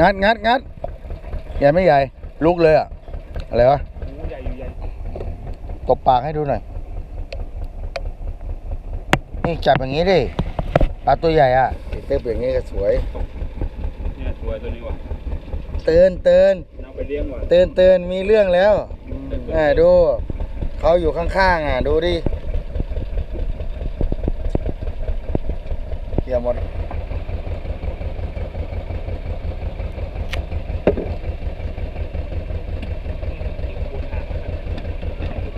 งัดงัดงัดใหญ่ไม่ใหญ่ ลุกเลยอะอะไรวะโอ้ใหญ่อยู่ใหญ่ตบปากให้ดูหน่อย นี่จับอย่างนี้ดิปลาตัวใหญ่อะเติบอย่างนี้ก็สวยเนี่ยสวยตัวนี้ว่ะเตือนเตือนเอาไปเลี้ยงว่ะเตือนเตือนมีเรื่องแล้วแหมดูเขาอยู่ข้างๆอะ ดูดิเกี่ยวหมด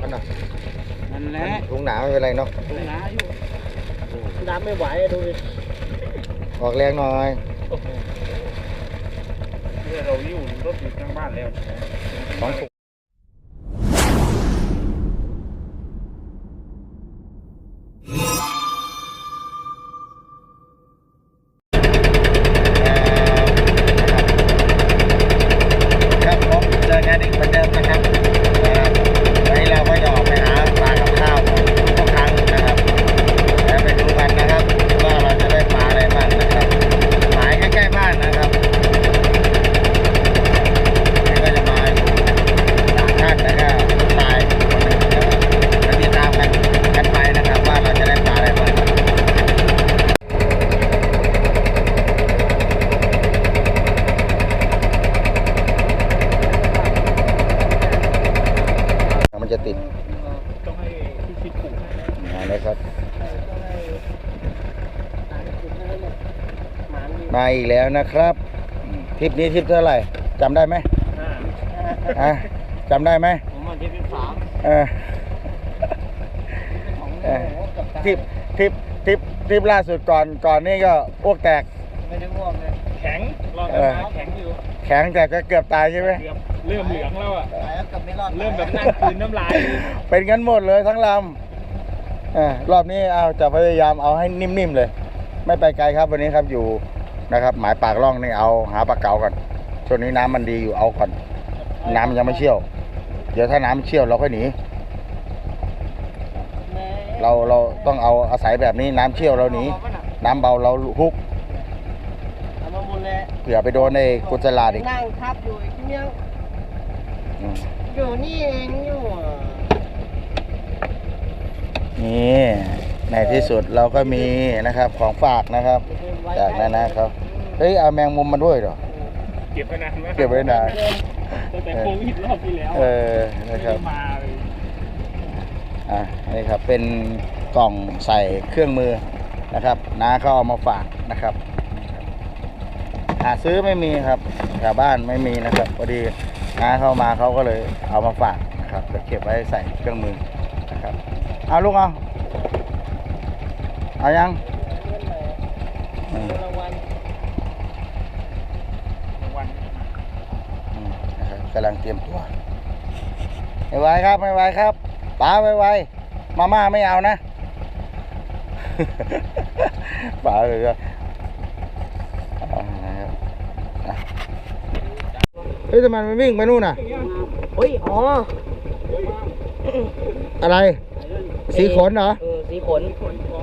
อันน่ะ นั่นแหละ ลุงหนา ไม่เป็นไรเนาะตรงน้าอยู่น้ำไม่ไหวอะดูดิออกแรงหน่อยเนี่ยเราอยู่รถอยู่ข้างบ้านแล้วสองถุงครับผมเจอกันอีกเหมือนเดิมนะครับนะครับวันนี้เราก็จะออกไปหาปลากับข้าวของทุกครั้งนะครับ แล้วไปดูกันนะครับว่าเราจะได้ปลาอะไรบ้างนะครับ หมายใกล้ๆบ้านนะครับนี่ก็จะมาอยู่สามท่านแล้วก็ลูกชายคนหนึ่งนะครับแล้วติดตามกันกันไปนะครับว่าเราจะได้ปลาอะไรบ้างมันจะติด ต้องให้พี่คิดถูก มาเลยครับ หมามี มา อีกแล้วนะครับอืมทริปนี้ทริปเท่าไหร่จำได้ไหมห้าอะจำได้ไหมผมมาที่ที่สามเออเออทริปทริปทริปทริปล่าสุดก่อนก่อนนี่ก็อ้วกแตกไม่ได้ง่วงเลยแข็งรอดเออน้ำแข็งอยู่แข็งแต่ก็เกือบตายใช่ไหมเกือบเริ่มเหลืองแล้วอะตายแล้วกลับไม่รอดเริ่มแบบนั่งคืนน้ำลาย เป็นกันหมดเลยทั้งลำเออรอบนี้เอาจะพยายามเอาให้นิ่มๆเลย ไม่ไปไกลครับวันนี้ครับอยู่ นะครับ หมายปากร่องนี่เอาหาปลาเก๋าก่อนช่วงนี้น้ำมันดีอยู่เอาก่อน น้ำยังไม่เชี่ยว เดี๋ยวถ้าน้ำเชี่ยวเราค่อยหนี เราเราต้องเอาอาศัยแบบนี้น้ำเชี่ยวเราหนีน้ำเบาเราฮุกเอามาหมดเลยเผื่อไปโดนในกุศลาดอีกนั่งทับอยู่ไอ้ที่เนี้ยอืมอยู่นี่เองอยู่อะนี่ ในที่สุดเราก็มีนะครับของฝากนะครับ จากนั้นนะครับเฮ้ยเอาแมงมุมมาด้วยเหรอเก็บไว้นานไหมเก็บไว้นานตั้งแต่โควิดรอบที่แล้วเออนะครับไม่ได้มาเลยอะนี่ครับเป็นกล่องใส่เครื่องมือนะครับน้าเขาเอามาฝากนะครับหาซื้อไม่มีครับแถวบ้านไม่มีนะครับพอดีน้าเข้ามาเขาก็เลยเอามาฝากนะครับจะเก็บไว้ใส่เครื่องมือนะครับเอาลูกเอา เอายังอืมรยังกำลังเตรียมตัวไม่ไหวครับไม่ไหวครับป๋าไม่ไหวมาม่าไม่เอานะป๋าเลยก็อ่านะครับอะเฮ้ยทำไมมันวิ่งไปนู่นน่ะเฮ้ยอ๋อ อะไร สีขนเหรอ เออสีขน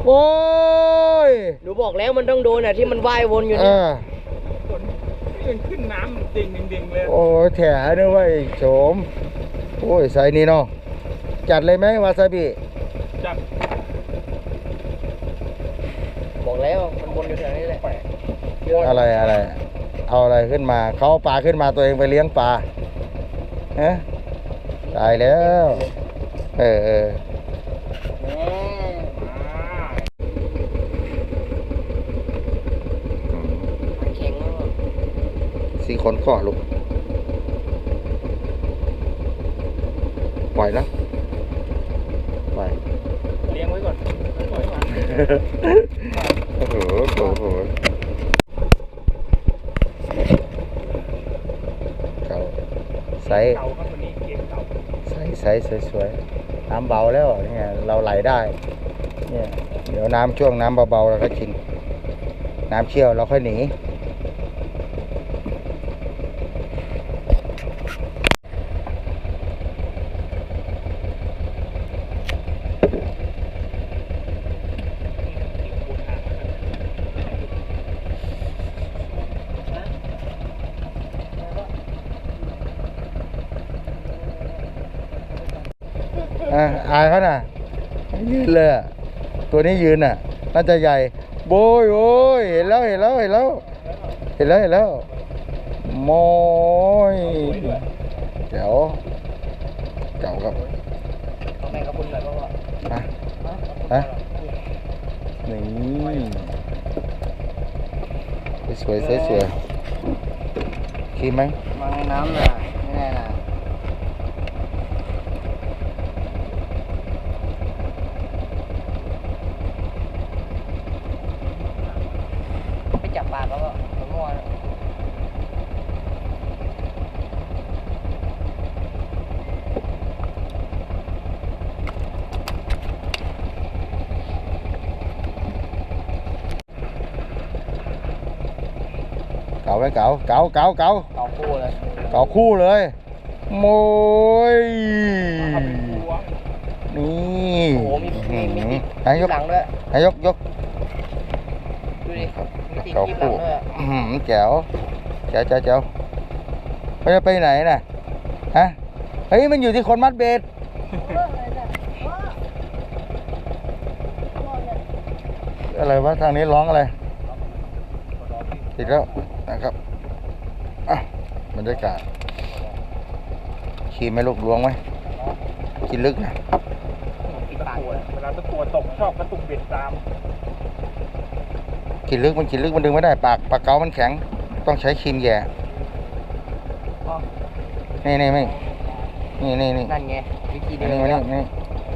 โอ้ยหนูบอกแล้วมันต้องโดนอะที่มันว่ายวนอยู่เอเนี่ยอคนขึ้นขึ้นน้ำเด้งเด้งๆเลย โอ้ยแถนึกว่าไอ้โฉมโอ้ยใส่นี่เนาะจัดเลยไหมวาซาบิจับบอกแล้วมันวนอยู่แถวนี้แหละอะไรอะไร เอาอะไรขึ้นมา เขาเอาปลาขึ้นมาตัวเองไปเลี้ยงปลาเอ๊ะตายแล้ว เออเออ แหม อ่า มันแข็งมาก สีขนข้อลูกปล่อยแล้วปล่อยเลี้ยงไว้ก่อนปล่อยก่อนโอ้โหโอ้โหเก่าไซส์เก่าครับวันนี้เกมเก่าไซส์ไซส์สวยๆน้ำเบาแล้วเนี่ยเราไหลได้เนี่ยเดี๋ยวน้ำช่วงน้ำเบาๆเราก็ชิน น้ำเชี่ยวเราค่อยหนี อะอายเขาน่ะยืนเลยอะตัวนี้ยืนน่ะ น่าจะใหญ่ โบยโอ้ยเห็นแล้วเห็นแล้วเห็นแล้ว เห็นแล้วเห็นแล้วโมยเจ๋วเจ๋วครับเอาแมงกะพรุนหน่อยเพราะว่าอะฮะนี่สวยสวยสวยคิดไหมมาในน้ำน่ะไม่แน่น่ะไปจับปลาแล้วก็เมื่อวาน เก๋า ไหมเก๋าเก๋าเก๋าเก๋าเอาคู่เลยเก๋าคู่เลยโมยนี่โอ้โหมีมีมีติดให้ยกหลังด้วยให้ยกยกดูดิมีติดเก๋าคลิปหลัคู่งด้วยอื้อหือแจ๋วแจ๋วแจ๋วแจ๋วเขาจะไปไหนน่ะฮะเฮ้ยมันอยู่ที่คนมัดเบ็ดอะไรวะทางนี้ร้องอะไรติดแล้ว นะครับอะบรรยากาศขี่ไหม่ลูกลวงไหมกินลึกนะติดปากเลยเวลาตะกัวตกชอบกระตุกเบ็ดตามกินลึกมันกินลึกมันดึงไม่ได้ปากปากเกามันแข็ง ต้องใช้ครีมแย่อ๋อนี่นี่ไม่นี่นี่นี่นั่นไงวิธีอัเดินนนี้มานี่นี่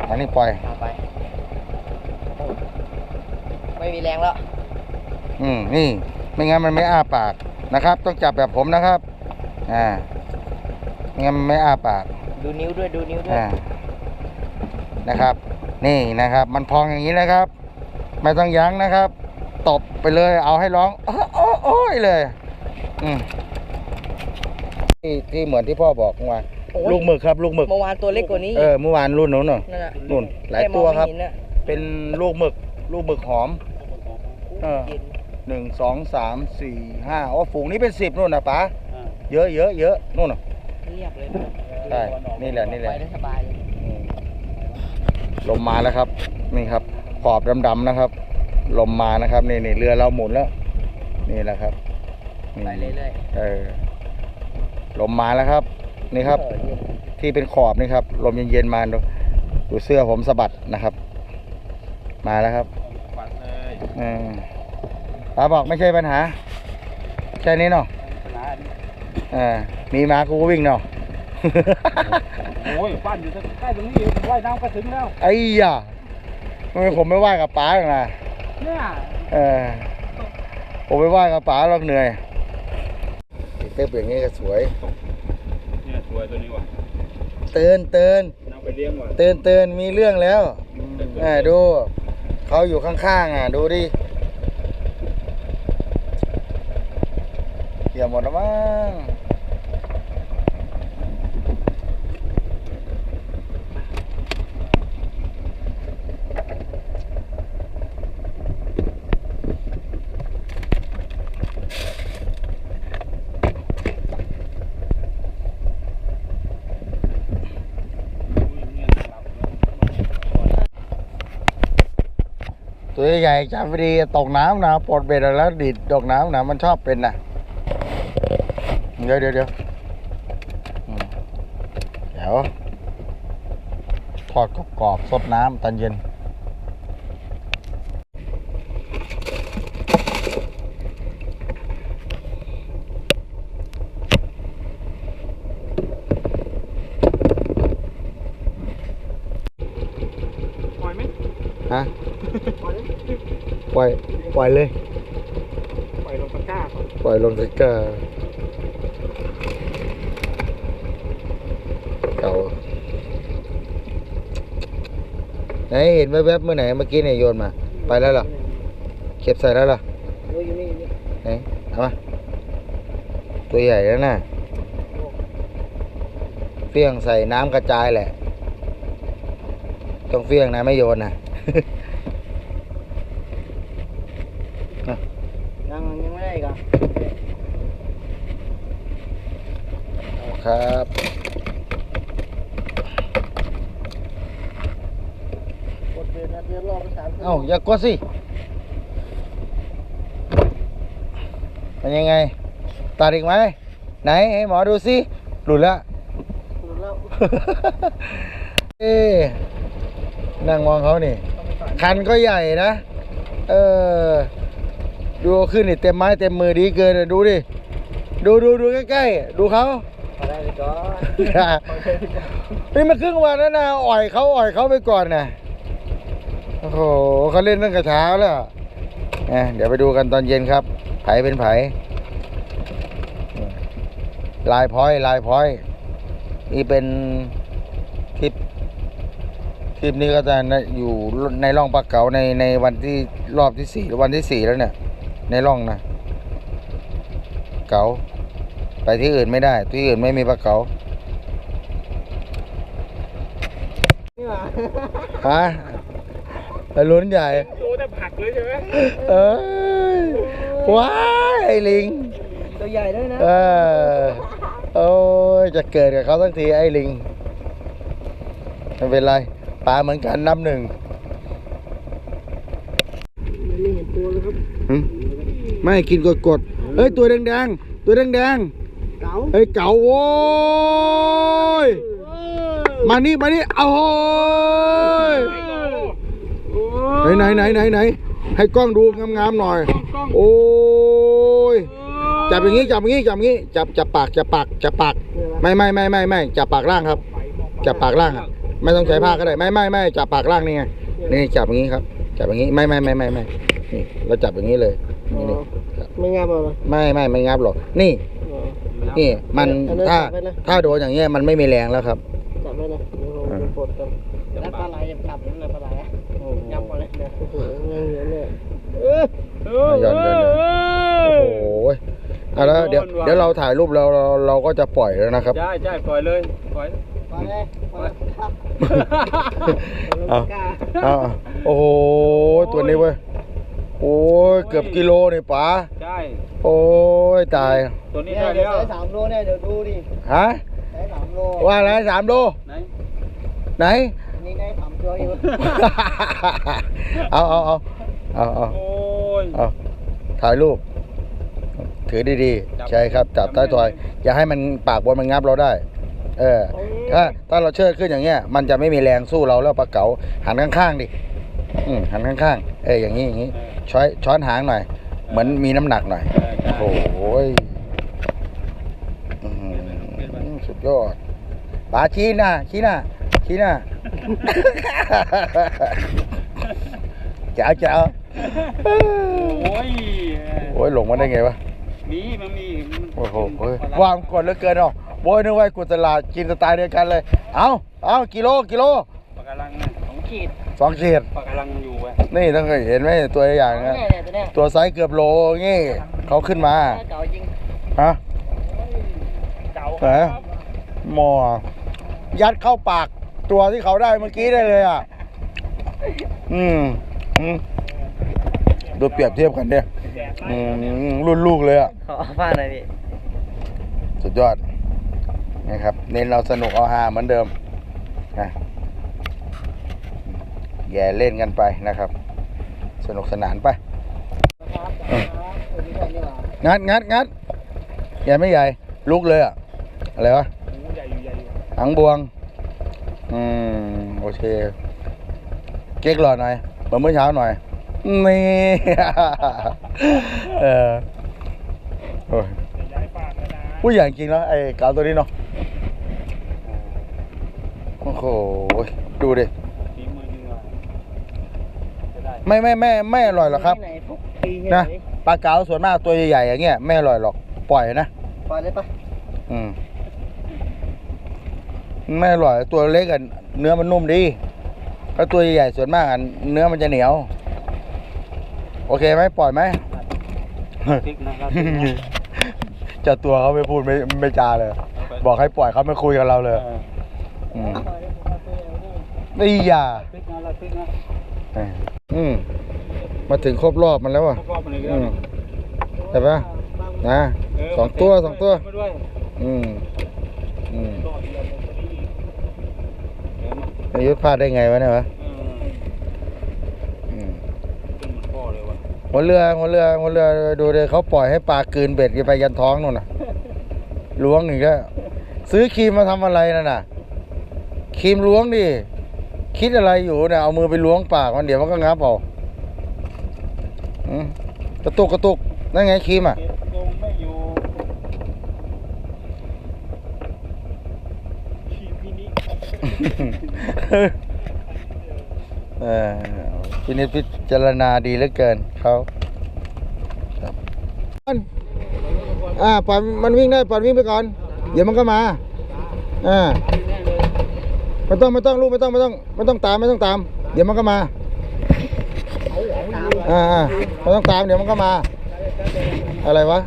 มานี่ปล่อยเอาไปโอ้ไม่มีแรงแล้ว อืมนี่ ไม่งั้นมันไม่อ้าปาก นะครับ ต้องจับแบบผมนะครับอ่าไม่งั้นมันไม่อ้าปากดูนิ้วด้วยดูนิ้วด้วยอ่านะครับ นี่นะครับ มันพองอย่างนี้นะครับ ไม่ต้องยั้งนะครับ ตบไปเลย เอาให้ร้องโอ้โอ้โอ้ยเลยอืมที่ที่เหมือนที่พ่อบอกเมื่อวานโอ้ยลูกหมึกครับ ลูกหมึกเมื่อวานตัวเล็กกว่านี้เออเมื่อวานรุ่นนู้นเนอะนั่นน่ะนู่นหลายตัวครับแค่มองไม่เห็นน่ะเป็นลูกหมึก ลูกหมึกหอม เออ เย็น หนึ่งสองสามสี่ห้าอ๋อฝูงนี้เป็นสิบนู่นนะป๋าเยอะเยอะเยอะนู่นน่ะ เรียบเลยใช่นี่แหละนี่แหไปละได้สบายเลยอืมลมมาแล้วครับ นี่ครับ ขอบดำๆนะครับ ลมมานะครับ นี่นี่เรือเราหมุนแล้ว นี่แหละครับนี่ไปเรื่อยเออลมมาแล้วครับ นี่ๆครับ เออเย็นที่เป็นขอบนี่ครับ ลมเย็นๆมาดูดูเสื้อผมสะบัดนะครับ มาแล้วครับปัดเลย อืม ป้าบอกไม่ใช่ปัญหาแค่นี้เนาะชนะอ่ามีมากูก็วิ่งเนาะ โอ้ยปั้นอยู่ใกล้ตรงนี้ผมว่ายน้ำก็ถึงแล้ว ไอ้ยาทำไมผมไม่ไหว้กับป๋าหรอกนะเนี่ยเออผมไม่ไหว้กับป๋าหรอกเหนื่อยเต้นอย่างนี้ก็สวย เนี่ยสวยตัวนี้ว่ะเตือนเตือนนำไปเลี้ยงว่ะเตือนเตือนมีเรื่องแล้วแม่ดู เขาอยู่ข้างๆอะ ดูดิเกี่ยวหมดแล้วมั้งตัวใหญ่จับพอดีตกน้ำนะปลดเบ็ดแล้วดีดตกน้ำนะมันชอบเป็นนะ ดี๋ยวเดี๋ยวเดี๋ยวอืมเดี๋ยวทอดกรอบๆสดน้ำตอนเย็น ปล่อยไหมฮะปล่อย ปล่อยเลย ปล่อยลงตะกร้าก่อนปล่อยลงตะกร้า เก่าไหนเห็นแวบๆเมื่อไหนเมื่อกี้เนี่ยโยนมา ไปแล้วเหรอเก็บใส่แล้วเหรอโอ้ยอยู่นี่อยู่นี่ไหนเอามาตัวใหญ่แล้วนะเฟี้ยงใส่น้ำกระจายแหละ ต้องเฟี้ยงนะไม่โยนนะยังยังไม่ได้อีกอะครับ เอ้าอย่ากดสิ เป็นยังไง ตัดอีกไหม ไหนให้หมอดูสิ หลุดแล้วหลุดแล้ว เอ๊ะนั่งมองเขานี่ คันก็ใหญ่นะ เออ ดูขึ้นนี่เต็มไม้เต็มมือดีเกินอะดูดิ ดูดูดูใกล้ๆ ดูเขาพอได้เลยก่อนนี่มาครึ่งวันแล้วนะอ่อยเขาอ่อยเขาไปก่อนนะ โอ้โหเขาเล่นตั้งแต่เช้าแล้วเนี่ยเดี๋ยวไปดูกันตอนเย็นครับ ไผเป็นไผ ลายพร้อยลายพร้อย นี่เป็นคลิป คลิปนี้ก็จะอยู่ในร่องปลาเก๋าในในวันที่รอบที่สี่หรือวันที่สี่แล้วเนี่ย ในร่องนะ เก๋าไปที่อื่นไม่ได้ ที่อื่นไม่มีปลาเก๋านี่หว่าฮะไอ้ ลุ้นใหญ่โตแต่ผักเลยใช่ไหมเอ้ยว้ายไอ้ลิง ตัวใหญ่ด้วยนะ เออโอ้ยจะเกิดกับเขาสักทีไอ้ลิงไม่เป็นไรปลาเหมือนกันนับหนึ่งไม่เห็นตัวเลยครับหึไม่กินกดกดๆเฮ้ยตัวแดงๆตัวแดงเก๋าๆเฮ้ยเก๋าโว้ยมานี่มานี่เอาโว้ย ไหนไหนไหนไหนไหนให้กล้องดูงามๆหน่อย โอ้ยจับอย่างงี้จับอย่างงี้จับอย่างงี้จับจับปากจับปากจับปากไม่ไม่ไม่ไม่ไม่จับปากล่างครับ จับปากล่างอะไม่ต้องใช้ผ้าก็ได้ไม่ไม่ไม่จับปากล่างนี่ไงนี่จับอย่างงี้ครับ จับอย่างงี้ไม่ไม่ไม่ไม่ไม่นี่เราจับอย่างงี้เลยนี่นี่ไม่งามเหรอไม่ไม่ไม่งับหรอกนี่อ๋อนี่มันอันนั้นถ้าจับไว้นะถ้าโดนอย่างเงี้ยมันไม่มีแรงแล้วครับจับไว้นะเดี๋ยวผมจะปลดกันแล้วปลาไหลจะจับนั่นแหละปลาไหลอะยับมาเลยโอ้โหเงี้ยเงี้ยเนี่ยเออหย่อนหย่อนหย่อนโอ้โหเอาแล้วเดี๋ยวเดี๋ยวเราถ่ายรูปเราเราเราก็จะปล่อยแล้วนะครับ ใช่ใช่ปล่อยเลยปล่อยปลาเลยปลาเลยครับเอาเอาเอาโอ้โหตัวนี้เว้ยโอ้ยเกือบกิโลนี่ป๋าใช่โอ้ยตายตัวนี้เนี่ยได้เดี๋ยวแล้วใช้สามโลเนี่ยเดี๋ยวดูดิฮะใช้สามโลว่าอะไรสามโลไหนไหน นี่ได้สามตัวอยู่เอาเอาเอาเอาเอาโอ้ยเอาถ่ายรูป ถือดีจับๆใช่ครับ จับจับใต้ถอยไม่ได้อย่าให้มันปากบนมันงับเราได้ เออ ถ้าถ้าเราเชิดขึ้นอย่างเงี้ย มันจะไม่มีแรงสู้เราแล้วปลาเก๋าหันข้างๆดิอืมหันข้างๆ เอออย่างนี้อย่างนี้ช้อยช้อนหางหน่อย เหมือนมีน้ำหนักหน่อยเออใช่โอ้โหยอื้อหือสุดยอดปลาชี้หน้าชี้หน้า ชี้หน้าเจ้าเจ้าโอ้ยโอ้ยหลงมาได้ไงวะมีมันมีมันโอ้โหเฮ้ยว่างกดเหลือเกินเนาะโว้ยนึกว่ากุตลาดกินสไตล์เดียวกันเลย เอาเอากิโลกิโลปากกาลังนะสองขีดสองขีดปากกาลังอยู่เว้ยนี่ต้องเคยเห็นไหมตัวอย่างเนี่ยนะเนี่ยตัวเนี้ยตัวไซส์เกือบโลงี้เขาขึ้นมาเก่าจริงฮะเก่าไหนหมอยัดเข้าปาก ตัวที่เขาได้เมื่อกี้ได้เลยอะ อืมอืมดูเปรียบเทียบกันเนี่ยอืมรุ่นลูกเลยอะ ขอฟ้าหน่อยพี่ สุดยอดนะครับ เน้นเราสนุกเอาฮาเหมือนเดิมนะแย่เล่นกันไปนะครับ สนุกสนานไปครับครับเออไม่ใช่นี่หว่างัดงัดงัดใหญ่ไม่ใหญ่ ลุกเลยอะ อะไรวะโอ้ใหญ่อยู่ใหญ่อยู่หางบวง อืม โอเค เก๊กหล่อหน่อยเหมือนเมื่อเช้าหน่อย นี่ เออโอ้ยใหญ่ปากเลยนะผู้ใหญ่จริงเนาะไอ้เกาตัวนี้เนาะ โอ้โห ดูดิฝีมือจริงว่ะจะได้ไม่ไม่ไม่ไม่อร่อยหรอกครับที่ไหนพวกปีนะไหปลาเก๋าส่วนมากตัวใหญ่ๆอย่างเงี้ยไม่อร่อยหรอก ปล่อยนะ ปล่อยเลยปะอืม ไม่อร่อยตัวเล็กกันเนื้อมันนุ่มดีแล้วตัวใหญ่ๆส่วนมากอะเนื้อมันจะเหนียว โอเคไหมปล่อยไหมพริกนะครับเจ้าตัวเขาไม่พูดไม่ไม่จาเลย บอกให้ปล่อยเขาไม่คุยกับเราเลยเอออืมปล่อยเลยผมเอาตัวอย่างนี้นี่อย่าพริกนะละพริกนะอืมมาถึงครบรอบมันแล้วอะครอบๆมันเลยอืมก็ได้ใช่ปะนะเสองตัวสองตัวมาด้วยอืมอืมต่ อเดียวเลยพอดีเห็นไหมอายุทธพลาดได้ไงวะเนี่ยวะเอออืมหัวเรือหัวเรือหัวเรือดูเลยเขาปล่อยให้ปลากลืนเบ็ดกันไปยันท้องนู่นน่ะล้วงอีกแล้วซื้อครีมมาทำอะไรนั่นน่ะครีมล้วงดิคิดอะไรอยู่เนี่ยเอามือไปล้วงปากมันเดี๋ยวมันก็งับเอาอืมกระตุกกระตุกนั่นไงครีมอะ เก็บลงไม่อยู่ชีพินิ เออพินิจพิจารณาดีเหลือเกินเขาครับอ่าปล่อยมันวิ่งได้ปล่อยวิ่งไปก่อน เดี๋ยวมันก็มาอ่าไม่ต้องไม่ต้องลูกไม่ต้องไม่ต้องไม่ต้องตามไม่ต้องตาม เดี๋ยวมันก็มาอ่าอ่าไม่ต้องตามเดี๋ยวมันก็มา อะไรวะ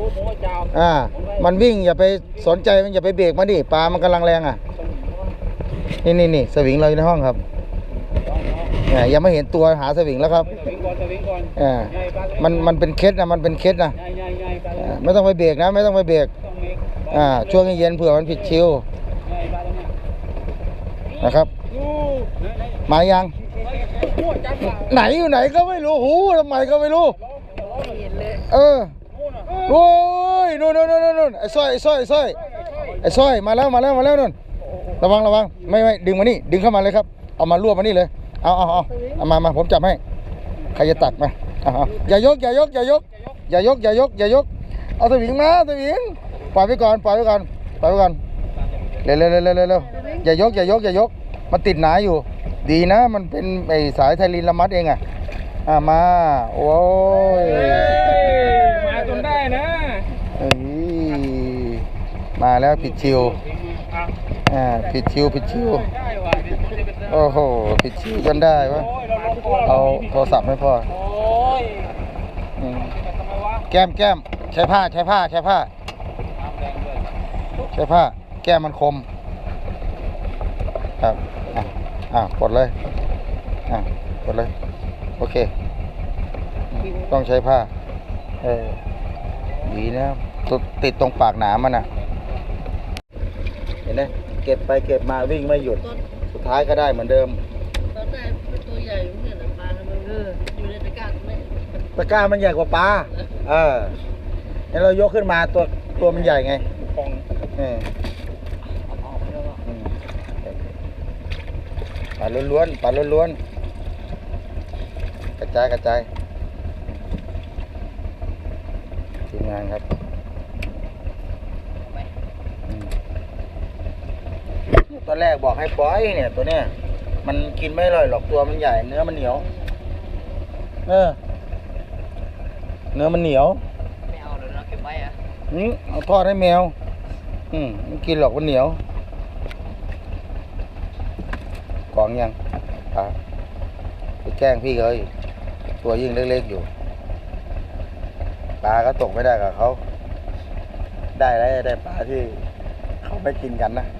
อาอ่า มันวิ่งอย่าไปสนใจมันอย่าไปเบรกมันดิปลามันกำลังแรงอะ นี่นี่นี่สวิงเราอยู่ในห้องครับเนี่ยยังไม่เห็นตัวหาสวิงแล้วครับสวิงก่อนสวิงก่อนอ่าใหญ่ปลามันมันเป็นเคสนะมันเป็นเคสนะใหญ่ใหญ่ใหญ่ปลาอ่าไม่ต้องไปเบรกนะ ไม่ต้องไปเบรกต้องเมกอ่าช่วงเย็นๆเผื่อมันผิดชิวใหญ่ปลาตรงเนี้ยนะครับดูไหนไหนมายังหัวจังปลาไหนอยู่ไหนก็ไม่รู้หูทำไมก็ไม่รู้เห็นเลยเออนู่นน่ะ โอ้ยนู่นนู่นนู่นนู่นไอ้สร้อยไอ้สร้อยไอ้สร้อยไอ้สร้อยมาแล้วมาแล้วมาแล้วนู่นระวังระวังไม่ไม่ดึงมานี่ดึงเข้ามาเลยครับเอามารวบมานี่เลยเอาเอาเอาเอามามาผมจับให้ใครจะตักมาเอาเอาอย่ายกอย่ายกอย่ายกอย่ายกอย่ายกอย่ายกเอาสวิงนะสวิงปล่อยไปก่อนปล่อยไปก่อนปล่อยไปก่อนเร็วเร็วเร็วเร็วเร็วเร็วอย่ายกอย่ายกอย่ายกมันติดหนาอยู่ ดีนะมันเป็นไอสายไทลินละมัดเองอะอ่ามาโอ้ย มาจนได้นะ เอ้ย มาแล้วผิดชิวอ่าผิดชิวผิดชิวโอ้โหผิดชิวจนได้วะเอาโทรศัพท์ให้พ่อโอ้ยแก้มแก้มใช้ผ้าใช้ผ้าใช้ผ้า ใช้ผ้า แก้มมันคม ครับ อะอะกดเลย อะกดเลย โอเค ต้องใช้ผ้า เออดีนะติดติดตรงปากหนามมันอะ ห็นไหมเก็บไปเก็บมาวิ่งไม่หยุดตอนสุดท้ายก็ได้เหมือนเดิม ตอนแรกเป็นตัวใหญ่เนี่ยนะปลาทำไมเอออยู่ในตะกร้าตรงนี้ตะกร้ามันใหญ่กว่าปลาเออนี่เรายกขึ้นมาตัวตัวมันใหญ่ไงฟองเออออกไปแล้วก็อืมปลาล้วนๆปลาล้วนๆกระจายกระจายทีมงานครับอืม ตอนแรกบอกให้ปล่อยเนี่ย ตัวเนี้ยมันกินไม่อร่อยหรอกตัวมันใหญ่เนื้อมันเหนียว เออ เนื้อมันเหนียวไม่เอาเดี๋ยวเราเก็บไว้อะอืมเอาทอดให้แมว อืมไม่กินหรอกมันเหนียวกองยังอะไปแกล้งพี่เขาอีกตัวยิ่งเล็กๆอยู่ปลาก็ตกไม่ได้กับเขา ได้ได้ได้ปลาที่เขาไม่กินกันนะโอ้ย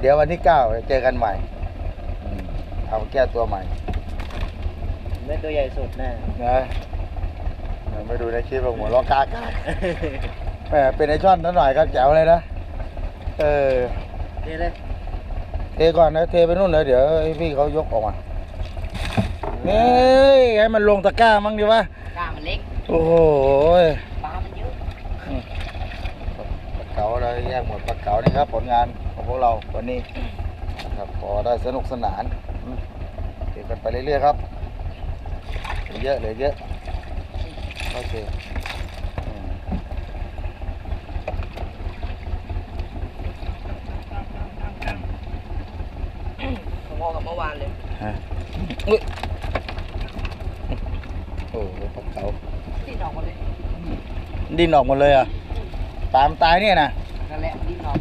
เดี๋ยววันที่เก้าเจอกันใหม่อืมเอาแก้ตัวใหม่ไม่ตัวใหญ่สุดแน่นะไปดูในคลิปของหัวล้อกากากแหมเป็นไอช่อนนิดหน่อยก็แจ๋วเลยนะเออ นี่เลยเทก่อนนะเทไปนู่นเลยเดี๋ยวให้พี่เขายกออกมานี่ให้มันลงตะกร้ามั้งดีวะ กล้ามันเล็ก โอ้โห ปลามันเยอะ ปลาเก๋าเรา แยกหมดปลาเก๋านี่ครับ ผลงานของพวกเราวันนี้นะครับพอได้สนุกสนานอืมเก็บกันไปเรื่อยๆครับเหลือเยอะเหลือเยอะโอเคอืมพอๆกับเมื่อวานเลยฮะอุ๊ยโอ้โหปลาเก๋าที่ดอกมาเลย ดิ้นออกหมดเลยอะตามตายเนี่ยนะนั่นแหละที่ดอก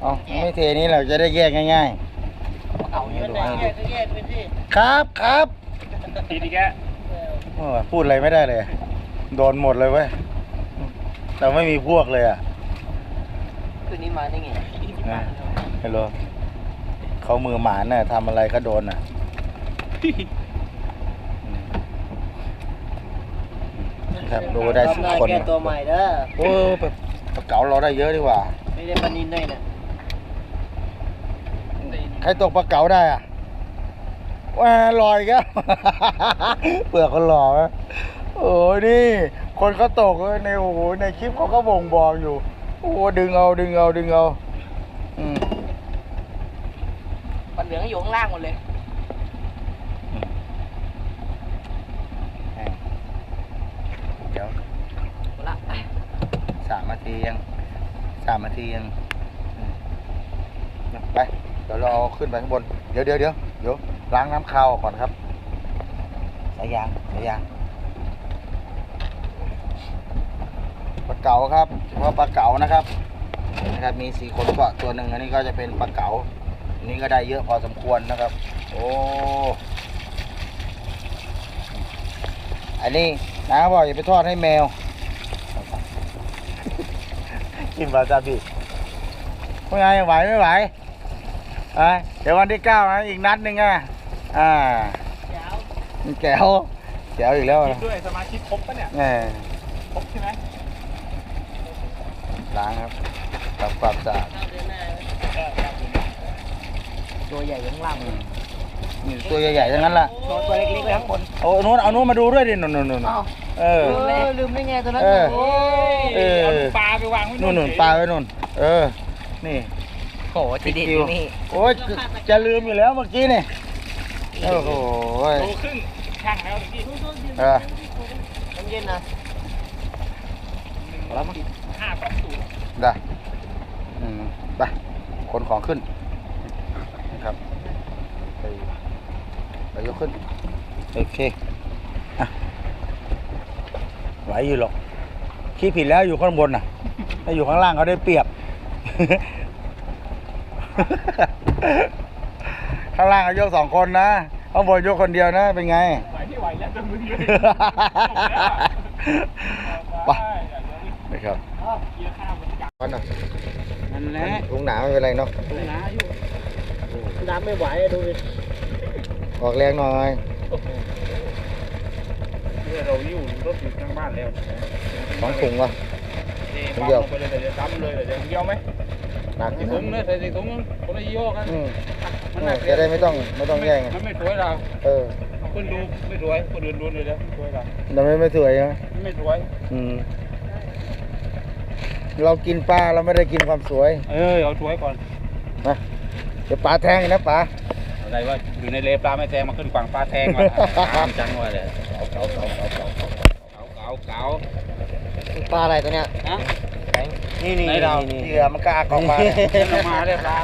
เอา ไม่เทนี้เราจะได้แยกง่าย เอาเยอะแน่แยกก็แยกไปสิๆ ครับครับตีดีแกโอ้ยพูดอะไรไม่ได้เลย โดนหมดเลยเว้ยเราไม่มีพวกเลยอะคืนนี้มาได้ไงนะฮัลโหลเขามือหมานน่ะทำอะไรก็โดนน่ะ ครับดูได้สิบคน แก้ตัวใหม่เด้อโอ้แบบปลาเก๋าเราได้เยอะดีกว่า ไม่ได้ปลานินด้วยนะ ใครตกปลาเก๋าได้อะว่าลอยก็ เปลือกคนหล่อไหมโอ้ยนี่ คนเขาตกเลยในโอ้โหในคลิปเขาก็บ่งบอกอยู่ โอ้โหดึงเอาดึงเอาดึงเอาอืมปันเหลืองอยู่ข้างล่างหมดเลยเดี๋ยวหมดละสามนาทียังสามนาทียังอืมไปเดี๋ยวเราเอาขึ้นไปข้างบน เดี๋ยวเดี๋ยวเดี๋ยวเดี๋ยวล้างน้ำคาวก่อนครับสายยางสายยางปลาเก๋าครับเฉพาะปลาเก๋านะครับนะครับมีสีขนเกาะตัวหนึ่งอันนี้ก็จะเป็นปลาเก๋าอันนี้ก็ได้เยอะพอสมควรนะครับ โอ้อันนี้น้าบอกอย่าไปทอดให้แมว กินวาซาบิว่าไงไหวไม่ไหว ไปเดี๋ยววันที่เก้านะอีกนัดหนึ่งอะอ่าแก้วแก้วอีกแล้วคินะดด้วยสมาชิกครบปะเนี่ยแน่ครบใช่ไหมล้างครับทำความสะอาดตัวใหญ่อยู่ข้างล่างอืมนี่ตัวใหญ่ๆทั้งนั้นล่ะตัวตัวเล็กๆไปข้างบนเอานู้นเอานู้นมาดูด้วยดินู่นนู่นนู่นอ้าวเออลืมเลยลืมได้ไงตัวนั้นเออโอ้ยเออเอาปลาไปวางไว้นู่นนู่นปลาไว้นู่นเออนี่ โหทีเด็ดอยู่นี่โอ้ยจะลืมอยู่แล้วเมื่อกี้นี่โอ้โหโลครึ่งช่างแล้วเมื่อกี้เออน้ำเย็นนะแล้วมั้งห้าสองศูนย์ได้อืมไปขนของขึ้นนะครับไปไปยกขึ้น โอเคอะไหวอยู่หรอกคิดผิดแล้วอยู่ข้างบนน่ะถ้าอยู่ข้างล่างเขาได้เปรียบ ข้างล่างเขายกสองคนนะข้างบนยกคนเดียวนะเป็นไง ไหวที่ไหวแล้วจะมึนเลยไปนะครับเกียร์ข้าวมันจับก้อนน่ะนั่นแหละลุงหนาไม่เป็นไรเนาะตรงน้าอยู่น้ำไม่ไหวอะดูดิออกแรงหน่อยเนี่ยเราอยู่รถอยู่ข้างบ้านแล้วสองถุงวะเดียวไปเลยเดี๋ยวดำเลยเดี๋ยวเดียวไหม หนักอใส่ยู่ถุงนะเลยใส่ถุงคนละยี่ห้อกันอืมมันหนักจะได้ไม่ต้องไม่ต้องแย่งไงมันไม่สวยเราเออคนดูไม่สวยคนอื่นดูเลยนะสวยเราเราไม่ไม่สวยใช่ไหมไม่สวยอืมเรากินปลาเราไม่ได้กินความสวย เออเอาสวยก่อนนะเดี๋ยวปลาแทงอีกนะปลาอะไรว่าอยู่ในเลปลาไม่แทงมาขึ้นฝั่งปลาแทงมาตามจังว่าเลยเก๋าเก๋าเก๋าเก๋าเก๋าเก๋าเก๋าปลาอะไรตัวเนี้ยฮะ นี่นี่ไหนเรานี่เหยื่อมันก็อักออกมาเนี่ย เดินออกมาได้ปลา